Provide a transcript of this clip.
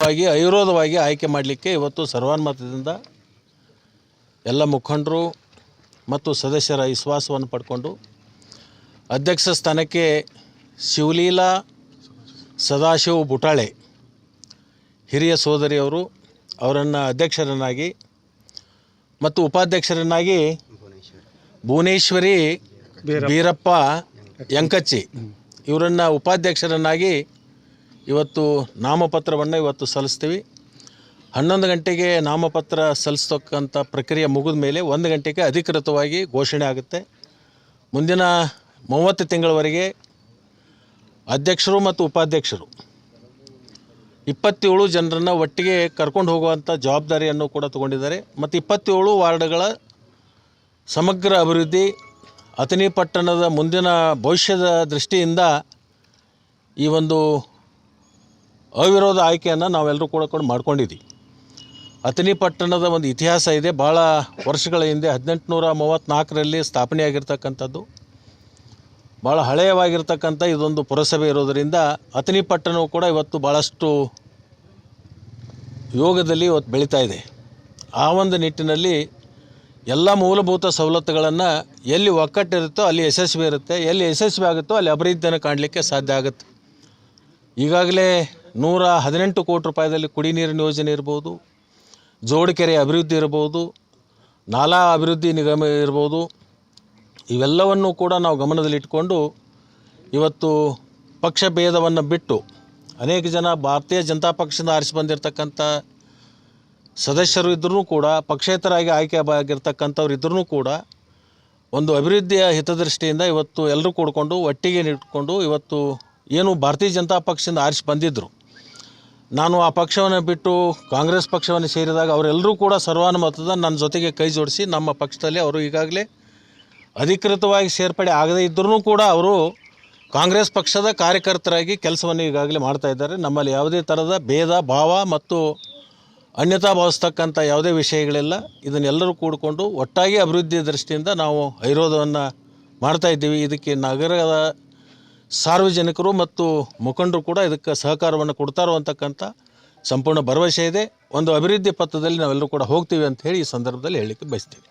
ವಾಗಿ ಅವಿರೋಧವಾಗಿ ಆಯ್ಕೆ ಮಾಡಲಿಕ್ಕೆ ಇವತ್ತು ಸರ್ವಾನುಮತದಿಂದ ಎಲ್ಲ ಮುಖಂಡರು ಮತ್ತು ಸದಸ್ಯರ ವಿಶ್ವಾಸವನ್ನು ಪಡ್ಕೊಂಡು ಅಧ್ಯಕ್ಷ ಸ್ಥಾನಕ್ಕೆ ಶಿವಲೀಲಾ ಸದಾಶಿವ ಬುಟಾಳೆ ಹಿರಿಯ ಸೋದರಿಯವರು ಅವರನ್ನು ಅಧ್ಯಕ್ಷರನ್ನಾಗಿ ಮತ್ತು ಉಪಾಧ್ಯಕ್ಷರನ್ನಾಗಿ ಭುವನೇಶ್ವರಿ ಬೀರಪ್ಪ. ಯಂಕಚ್ಚಿ ಇವರನ್ನು ಉಪಾಧ್ಯಕ್ಷರನ್ನಾಗಿ ಇವತ್ತು ನಾಮಪತ್ರವನ್ನು ಇವತ್ತು ಸಲ್ಲಿಸ್ತೀವಿ. ಹನ್ನೊಂದು ಗಂಟೆಗೆ ನಾಮಪತ್ರ ಸಲ್ಲಿಸ್ತಕ್ಕಂಥ ಪ್ರಕ್ರಿಯೆ ಮುಗಿದ ಮೇಲೆ ಒಂದು ಗಂಟೆಗೆ ಅಧಿಕೃತವಾಗಿ ಘೋಷಣೆ ಆಗುತ್ತೆ. ಮುಂದಿನ ಮೂವತ್ತು ತಿಂಗಳವರೆಗೆ ಅಧ್ಯಕ್ಷರು ಮತ್ತು ಉಪಾಧ್ಯಕ್ಷರು, ಇಪ್ಪತ್ತೇಳು ಜನರನ್ನು ಒಟ್ಟಿಗೆ ಕರ್ಕೊಂಡು ಹೋಗುವಂಥ ಜವಾಬ್ದಾರಿಯನ್ನು ಕೂಡ ತಗೊಂಡಿದ್ದಾರೆ. ಮತ್ತು ಇಪ್ಪತ್ತೇಳು ವಾರ್ಡ್ಗಳ ಸಮಗ್ರ ಅಭಿವೃದ್ಧಿ, ಅಥಣಿ ಪಟ್ಟಣದ ಮುಂದಿನ ಭವಿಷ್ಯದ ದೃಷ್ಟಿಯಿಂದ ಈ ಒಂದು ಅವಿರೋಧ ಆಯ್ಕೆಯನ್ನು ನಾವೆಲ್ಲರೂ ಕೂಡ ಕೂಡ ಮಾಡ್ಕೊಂಡಿದ್ದೀವಿ ಅಥಣಿ ಪಟ್ಟಣದ ಒಂದು ಇತಿಹಾಸ ಇದೆ. ಭಾಳ ವರ್ಷಗಳ ಹಿಂದೆ ಹದಿನೆಂಟುನೂರ ಮೂವತ್ತ್ನಾಲ್ಕರಲ್ಲಿ ಸ್ಥಾಪನೆಯಾಗಿರ್ತಕ್ಕಂಥದ್ದು. ಭಾಳ ಹಳೆಯವಾಗಿರ್ತಕ್ಕಂಥ ಇದೊಂದು ಪುರಸಭೆ ಇರೋದರಿಂದ ಅಥಣಿ ಪಟ್ಟಣವು ಕೂಡ ಇವತ್ತು ಭಾಳಷ್ಟು ಯೋಗದಲ್ಲಿ ಇವತ್ತು ಬೆಳೀತಾ ಇದೆ. ಆ ಒಂದು ನಿಟ್ಟಿನಲ್ಲಿ ಎಲ್ಲ ಮೂಲಭೂತ ಸವಲತ್ತುಗಳನ್ನು ಎಲ್ಲಿ ಒಕ್ಕಟ್ಟಿರುತ್ತೋ ಅಲ್ಲಿ ಯಶಸ್ವಿ ಇರುತ್ತೆ. ಎಲ್ಲಿ ಯಶಸ್ವಿ ಆಗುತ್ತೋ ಅಲ್ಲಿ ಅಭಿವೃದ್ಧಿಯನ್ನು ಕಾಣಲಿಕ್ಕೆ ಸಾಧ್ಯ ಆಗುತ್ತೆ. ಈಗಾಗಲೇ ನೂರ ಹದಿನೆಂಟು ಕೋಟಿ ರೂಪಾಯಿದಲ್ಲಿ ಕುಡಿ ನೀರಿನ ಯೋಜನೆ ಇರ್ಬೋದು, ಜೋಡಿಕೆರೆ ಅಭಿವೃದ್ಧಿ ಇರ್ಬೋದು, ನಾಲಾ ಅಭಿವೃದ್ಧಿ ನಿಗಮ ಇರ್ಬೋದು, ಇವೆಲ್ಲವನ್ನು ಕೂಡ ನಾವು ಗಮನದಲ್ಲಿಟ್ಟುಕೊಂಡು ಇವತ್ತು ಪಕ್ಷ ಭೇದವನ್ನು ಬಿಟ್ಟು ಅನೇಕ ಜನ ಭಾರತೀಯ ಜನತಾ ಪಕ್ಷದಿಂದ ಆರಿಸಿ ಬಂದಿರತಕ್ಕಂಥ ಸದಸ್ಯರು ಇದ್ರೂ ಕೂಡ, ಪಕ್ಷೇತರಾಗಿ ಆಯ್ಕೆ ಆಗಿರ್ತಕ್ಕಂಥವ್ರು ಇದ್ರೂ ಕೂಡ ಒಂದು ಅಭಿವೃದ್ಧಿಯ ಹಿತದೃಷ್ಟಿಯಿಂದ ಇವತ್ತು ಎಲ್ಲರೂ ಕೂಡಿಕೊಂಡು ಒಟ್ಟಿಗೆ ನಿಟ್ಕೊಂಡು ಇವತ್ತು ಏನು ಭಾರತೀಯ ಜನತಾ ಪಕ್ಷದಿಂದ ಆರಿಸಿ ಬಂದಿದ್ದರು ನಾನು ಆ ಪಕ್ಷವನ್ನು ಬಿಟ್ಟು ಕಾಂಗ್ರೆಸ್ ಪಕ್ಷವನ್ನು ಸೇರಿದಾಗ ಅವರೆಲ್ಲರೂ ಕೂಡ ಸರ್ವಾನುಮತದ ನನ್ನ ಜೊತೆಗೆ ಕೈ ಜೋಡಿಸಿ ನಮ್ಮ ಪಕ್ಷದಲ್ಲಿ ಅವರು ಈಗಾಗಲೇ ಅಧಿಕೃತವಾಗಿ ಸೇರ್ಪಡೆ ಆಗದೇ ಇದ್ದರೂ ಕೂಡ ಅವರು ಕಾಂಗ್ರೆಸ್ ಪಕ್ಷದ ಕಾರ್ಯಕರ್ತರಾಗಿ ಕೆಲಸವನ್ನು ಈಗಾಗಲೇ ಮಾಡ್ತಾ ಇದ್ದಾರೆ. ನಮ್ಮಲ್ಲಿ ಯಾವುದೇ ಥರದ ಭೇದ, ಭಾವ ಮತ್ತು ಅನ್ಯತಾ ಭಾವಿಸ್ತಕ್ಕಂಥ ಯಾವುದೇ ವಿಷಯಗಳಿಲ್ಲ. ಇದನ್ನೆಲ್ಲರೂ ಕೂಡಿಕೊಂಡು ಒಟ್ಟಾಗಿ ಅಭಿವೃದ್ಧಿ ದೃಷ್ಟಿಯಿಂದ ನಾವು ಐರೋಧವನ್ನು ಮಾಡ್ತಾ ಇದ್ದೀವಿ. ಇದಕ್ಕೆ ನಗರದ ಸಾರ್ವಜನಿಕರು ಮತ್ತು ಮುಖಂಡರು ಕೂಡ ಇದಕ್ಕೆ ಸಹಕಾರವನ್ನು ಕೊಡ್ತಾರೋ ಅಂತಕ್ಕಂಥ ಸಂಪೂರ್ಣ ಭರವಸೆ ಇದೆ. ಒಂದು ಅಭಿವೃದ್ಧಿ ಪಥದಲ್ಲಿ ನಾವೆಲ್ಲರೂ ಕೂಡ ಹೋಗ್ತೀವಿ ಅಂತ ಹೇಳಿ ಈ ಸಂದರ್ಭದಲ್ಲಿ ಹೇಳಲಿಕ್ಕೆ ಬಯಸ್ತೀವಿ.